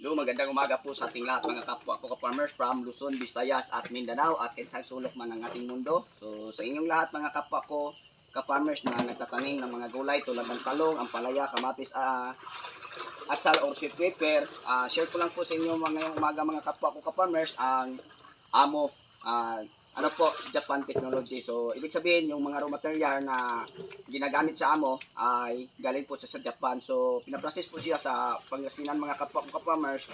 Hello, magandang umaga po sa ating lahat mga kapwa ko ka-farmers from Luzon, Visayas at Mindanao at kahit saan sulok man ng ating mundo. So sa inyong lahat mga kapwa ko ka-farmers na nagtatanim ng mga gulay tulad ng talong, ampalaya, kamatis, ah, at sal or sweet pepper, ah, share ko lang po sa inyo mga umaga mga kapwa ko ka-farmers ang amo, ah, ano po, Japan Technology. So ibig sabihin yung mga raw material na ginagamit sa amo ay galing po sa, sa Japan. So, pinaprocess po siya sa Pangasinan mga kapwa ko ka-farmers.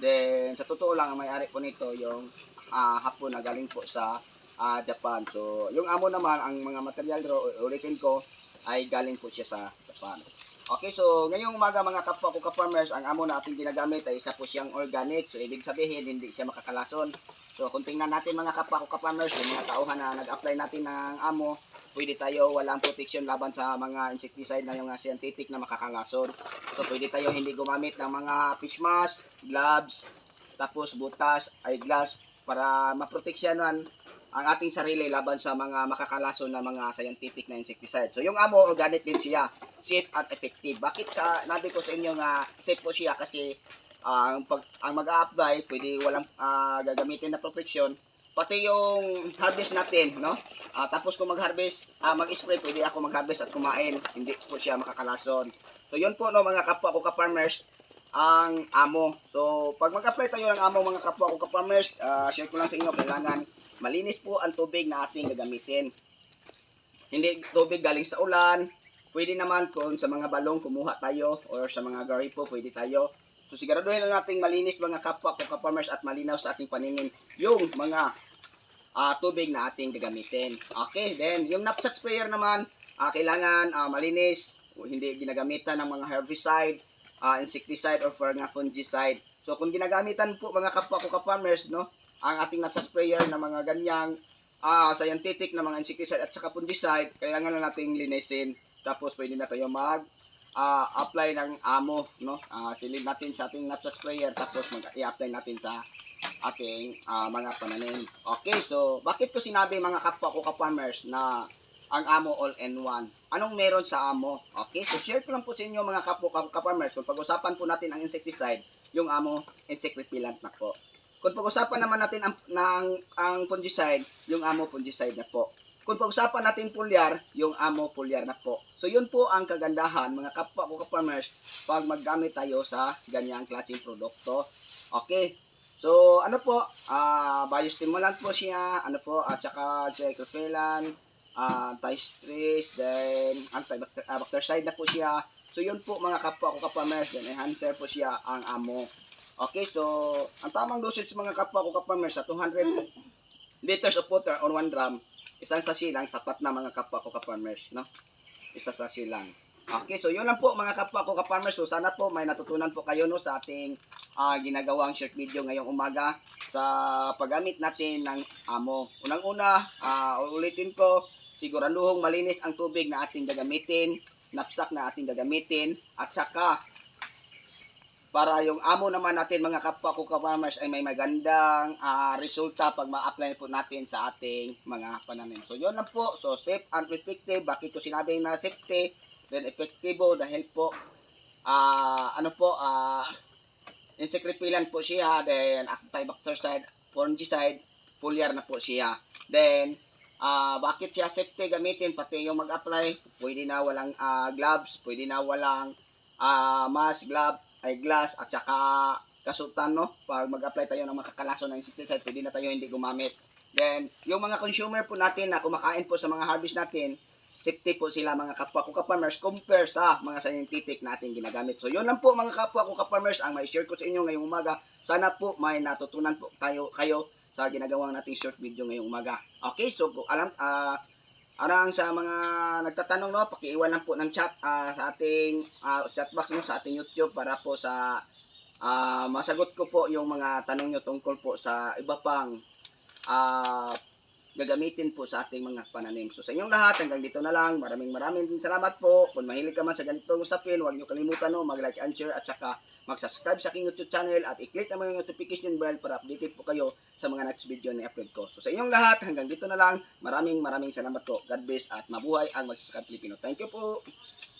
Then, sa totoo lang, ang may-ari po nito yung ah, hapon na galing po sa ah, Japan. So, yung amo naman, ang mga material ro, ulitin ko, ay galing po siya sa Japan. Okay, so ngayong umaga mga kapwa ko ka-farmers, ang amo na ating ginagamit ay isa po siyang organic. So, ibig sabihin, hindi siya makakalason. So, kung tingnan natin mga kapwa ko ka-farmers, yung mga tauhan na nag-apply natin ng amo, pwede tayo walang protection laban sa mga insecticide na yung uh, scientific na makakalason. So pwede tayo hindi gumamit ng mga fish mask, gloves, tapos butas, eyeglass para maproteksyonan ang ating sarili laban sa mga makakalason na mga scientific na insecticide. So yung amo organic din siya, safe at effective. Bakit sa nabi ko sa inyo nga safe po siya kasi ah, ang pag ang mag-a-apply pwede walang ah, gagamitin na protection pati yung harvest natin, no? Ah, tapos kung mag-harvest, ah, mag-spray, pwede ako mag-harvest at kumain. Hindi po siya makakalason. So, yun po, no, mga kapwa ko ka-farmers, ang amo. So, pag mag-apply tayo ng amo, mga kapwa ko ka-farmers, ah, share ko lang sa inyo, kailangan malinis po ang tubig na ating gagamitin. Hindi tubig galing sa ulan. Pwede naman kung sa mga balong kumuha tayo or sa mga garipo, pwede tayo. So, siguraduhin lang nating malinis mga kapwa ko ka-farmers at malinaw sa ating paningin yung mga ah, tubig na ating gagamitin. Okay, then yung knapsack sprayer naman, ah, kailangan ah, malinis, hindi ginagamitan ng mga herbicide, ah, insecticide or nga fungicide. So kung ginagamitan po mga kapwa ko ka-farmers, no, ang ating knapsack sprayer na mga ganyang ah, scientific na mga insecticide at saka fungicide, kailangan na nating linisin. Tapos pwede na tayo mag ah, apply ng amo, no? Ah, silid natin sa ating knapsack sprayer tapos mag i-apply natin sa ating ah, mga pananim. Okay, so bakit ko sinabi mga kapwa ko ka-farmers na ang amo all in one? Anong meron sa amo? Okay, so share ko lang po sa inyo mga kapwa ko ka-farmers kung pag-usapan po natin ang insecticide, yung amo insect repellent na po. Kung pag-usapan naman natin ang, ng, ang fungicide, yung amo fungicide na po. Kung pag-usapan natin pulyar, yung amo pulyar na po. So yun po ang kagandahan mga kapwa ko ka-farmers pag maggamit tayo sa ganyang klaseng produkto. Okay, So, ano po, ah biostimulant po siya, ano po, at saka cyclophillan, ah anti-stress, then anti-bactericide na po siya. So, yun po mga kapwa ko kapamers, then enhancer po siya ang amo. Okay, so, ang tamang dosage mga kapwa ko kapamers sa 200 liters of water or 1 gram, isang sachet lang, sapat na mga kapwa ko kapamers, no? Isa sachet lang. Okay, so yun lang po mga kapwa ko ka-farmers. So sana po may natutunan po kayo no sa ating ah, ginagawang short video ngayong umaga sa paggamit natin ng amo. Unang-una, ah, ulitin ko, siguraduhong malinis ang tubig na ating gagamitin, napsak na ating gagamitin, at saka para yung amo naman natin mga kapwa ko ka-farmers ay may magandang ah, resulta pag ma-apply po natin sa ating mga pananim. So yun lang po. So safe and effective. Bakit ko sinabi na safety? Then effectivo dahil po ah ano po ah insect po siya. Then antibactericide, fungicide, foliar na po siya. Then ah bakit siya safety gamitin pati yung mag-apply pwede na walang ah, gloves, pwede na walang ah, mask, glove, eyeglass at saka kasutan no? Pag mag-apply tayo ng makakalason ng insecticide pwede na tayo hindi gumamit. Then yung mga consumer po natin na kumakain po sa mga harvest natin safety po sila mga kapwa ko ka-farmers compare sa mga scientific natin ginagamit. So yun lang po mga kapwa ko ka-farmers ang may share ko sa inyo ngayong umaga. Sana po may natutunan po tayo kayo sa ginagawang nating short video ngayong umaga. Okay so alam ah Arang sa mga nagtatanong no, pakiiwan lang po ng chat ah, sa ating ah, chat box no sa ating YouTube para po sa ah, masagot ko po yung mga tanong nyo tungkol po sa iba pang ah, gagamitin po sa ating mga pananim. So sa inyong lahat, hanggang dito na lang. Maraming maraming salamat po. Kung mahilig ka man sa ganitong usapin, huwag nyo kalimutan no, mag-like and share at saka mag-subscribe sa aking YouTube channel at i-click ang mga notification bell para updated po kayo sa mga next video na upload ko. So sa inyong lahat, hanggang dito na lang. Maraming maraming salamat po. God bless at mabuhay ang Magsasakab Pilipino. Thank you po.